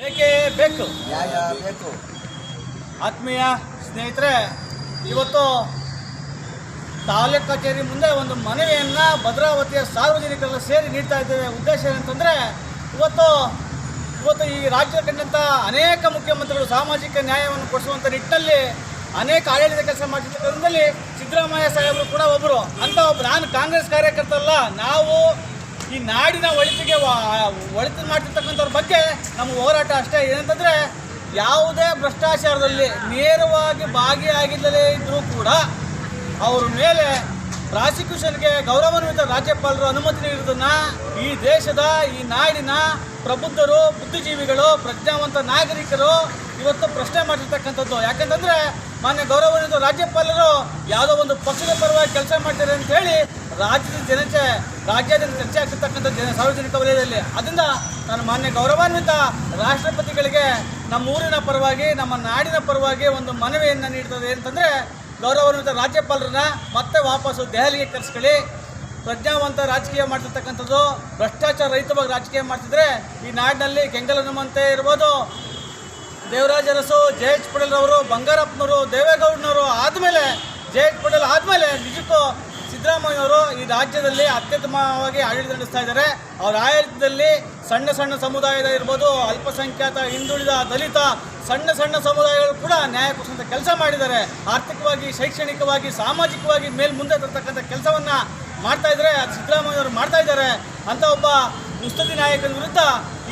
ಬೇಕೇ? ಬೇಕು ಬೇಕು. ಆತ್ಮೀಯ ಸ್ನೇಹಿತರೆ ಇವತ್ತು ತಾಲೂಕು ಕಚೇರಿ ಮುಂದೆ ಒಂದು ಮನವಿಯನ್ನು ಭದ್ರಾವತಿಯ ಸಾರ್ವಜನಿಕರೆಲ್ಲ ಸೇರಿ ನೀಡ್ತಾ ಇದ್ದೇವೆ. ಉದ್ದೇಶ ಏನಂತಂದರೆ ಇವತ್ತು ಇವತ್ತು ಈ ರಾಜ್ಯ ಕಂಡಂಥ ಅನೇಕ ಮುಖ್ಯಮಂತ್ರಿಗಳು ಸಾಮಾಜಿಕ ನ್ಯಾಯವನ್ನು ಕೊಡಿಸುವಂಥ ನಿಟ್ಟಿನಲ್ಲಿ ಅನೇಕ ಆಡಳಿತ ಕೆಲಸ ಮಾಡ್ತಿದ್ದರಲ್ಲಿ ಸಿದ್ದರಾಮಯ್ಯ ಸಾಹೇಬರು ಕೂಡ ಒಬ್ಬರು ಅಂತ ಒಬ್ಬರು ನಾನು ಕಾಂಗ್ರೆಸ್ ಕಾರ್ಯಕರ್ತರಲ್ಲ. ನಾವು ಈ ನಾಡಿನ ಒಳಿತಿಗೆ ಒಳಿತು ಮಾಡ್ತಿರ್ತಕ್ಕಂಥವ್ರ ಬಗ್ಗೆ ನಮ್ಮ ಹೋರಾಟ ಅಷ್ಟೇ. ಏನಂತಂದರೆ, ಯಾವುದೇ ಭ್ರಷ್ಟಾಚಾರದಲ್ಲಿ ನೇರವಾಗಿ ಭಾಗಿಯಾಗಿಲ್ಲದೇ ಇದ್ದರೂ ಕೂಡ ಅವ್ರ ಮೇಲೆ ಪ್ರಾಸಿಕ್ಯೂಷನ್ಗೆ ಗೌರವಾನ್ವಿತ ರಾಜ್ಯಪಾಲರು ಅನುಮತಿ ನೀಡುವುದನ್ನ ಈ ದೇಶದ, ಈ ನಾಡಿನ ಪ್ರಬುದ್ಧರು, ಬುದ್ಧಿಜೀವಿಗಳು, ಪ್ರಜ್ಞಾವಂತ ನಾಗರಿಕರು ಇವತ್ತು ಪ್ರಶ್ನೆ ಮಾಡಿರ್ತಕ್ಕಂಥದ್ದು ಯಾಕಂತಂದರೆ ಮಾನ್ಯ ಗೌರವಾನ್ವಿತ ರಾಜ್ಯಪಾಲರು ಯಾವುದೋ ಒಂದು ಪಕ್ಷದ ಪರವಾಗಿ ಕೆಲಸ ಮಾಡ್ತಾರೆ ಅಂತ ಹೇಳಿ ರಾಜ್ಯದ ಜನತೆ, ರಾಜ್ಯಾದ್ಯಂತ ಚರ್ಚೆ ಆಗ್ತಿರ್ತಕ್ಕಂಥ ಜನ, ಸಾರ್ವಜನಿಕ ವಲಯದಲ್ಲಿ. ಅದರಿಂದ ನಾನು ಮಾನ್ಯ ಗೌರವಾನ್ವಿತ ರಾಷ್ಟ್ರಪತಿಗಳಿಗೆ ನಮ್ಮ ಊರಿನ ಪರವಾಗಿ, ನಮ್ಮ ನಾಡಿನ ಪರವಾಗಿ ಒಂದು ಮನವಿಯನ್ನು ನೀಡ್ತದೆ ಅಂತಂದರೆ, ಗೌರವಾನ್ವಿತ ರಾಜ್ಯಪಾಲರನ್ನ ಮತ್ತೆ ವಾಪಸ್ಸು ದೆಹಲಿಗೆ ಕರೆಸ್ಕೊಳ್ಳಿ. ಪ್ರಜ್ಞಾವಂತ ರಾಜಕೀಯ ಮಾಡ್ತಿರ್ತಕ್ಕಂಥದ್ದು, ಭ್ರಷ್ಟಾಚಾರ ರಹಿತವಾಗಿ ರಾಜಕೀಯ ಮಾಡ್ತಿದ್ರೆ, ಈ ನಾಡಿನಲ್ಲಿ ಕೆಂಗಲನುಮಂತೆ ಇರ್ಬೋದು, ದೇವರಾಜ ಅರಸು, ಜೆ ಎಚ್ ಪಟೇಲ್ ಅವರು ಬಂಗಾರಪ್ಪನವರು, ದೇವೇಗೌಡನವರು ಆದಮೇಲೆ, ಜೆ ಎಚ್ ಪಟೇಲ್ ಆದಮೇಲೆ ನಿಜಕ್ಕೂ ಸಿದ್ದರಾಮಯ್ಯವರು ಈ ರಾಜ್ಯದಲ್ಲಿ ಅತ್ಯುತ್ತಮವಾಗಿ ಆಡಳಿತ ನಡೆಸ್ತಾ ಇದ್ದಾರೆ. ಅವರ ಆಡಳಿತದಲ್ಲಿ ಸಣ್ಣ ಸಣ್ಣ ಸಮುದಾಯದ ಇರ್ಬೋದು, ಅಲ್ಪಸಂಖ್ಯಾತ, ಹಿಂದುಳಿದ, ದಲಿತ ಸಣ್ಣ ಸಣ್ಣ ಸಮುದಾಯಗಳು ಕೂಡ ನ್ಯಾಯ ಕೊಡಿಸುವಂಥ ಕೆಲಸ ಮಾಡಿದ್ದಾರೆ. ಆರ್ಥಿಕವಾಗಿ, ಶೈಕ್ಷಣಿಕವಾಗಿ, ಸಾಮಾಜಿಕವಾಗಿ ಮೇಲ್ ಮುಂದೆ ತರ್ತಕ್ಕಂಥ ಕೆಲಸವನ್ನು ಮಾಡ್ತಾ ಇದ್ದಾರೆ. ಅದು ಸಿದ್ದರಾಮಯ್ಯವರು ಮಾಡ್ತಾ ಇದ್ದಾರೆ. ಅಂತ ಒಬ್ಬ ಮುಸ್ತದಿ ನಾಯಕನ ವಿರುದ್ಧ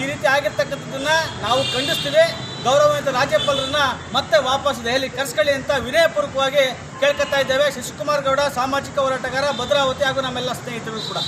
ಈ ರೀತಿ ಆಗಿರ್ತಕ್ಕಂಥದ್ದನ್ನ ನಾವು ಖಂಡಿಸ್ತೀವಿ. ಗೌರವಾನ್ವಿತ ರಾಜ್ಯಪಾಲರನ್ನ ಮತ್ತೆ ವಾಪಸ್ ದೆಹಲಿ ಕರ್ಸ್ಕೊಳ್ಳಿ ಅಂತ ವಿನಯಪೂರ್ವಕವಾಗಿ ಕೇಳ್ಕೊತಾ ಇದ್ದೇವೆ. ಶಶಿಕುಮಾರ್ ಗೌಡ, ಸಾಮಾಜಿಕ ಹೋರಾಟಗಾರ, ಭದ್ರಾವತಿ ಹಾಗೂ ನಮ್ಮೆಲ್ಲ ಸ್ನೇಹಿತರು ಕೂಡ.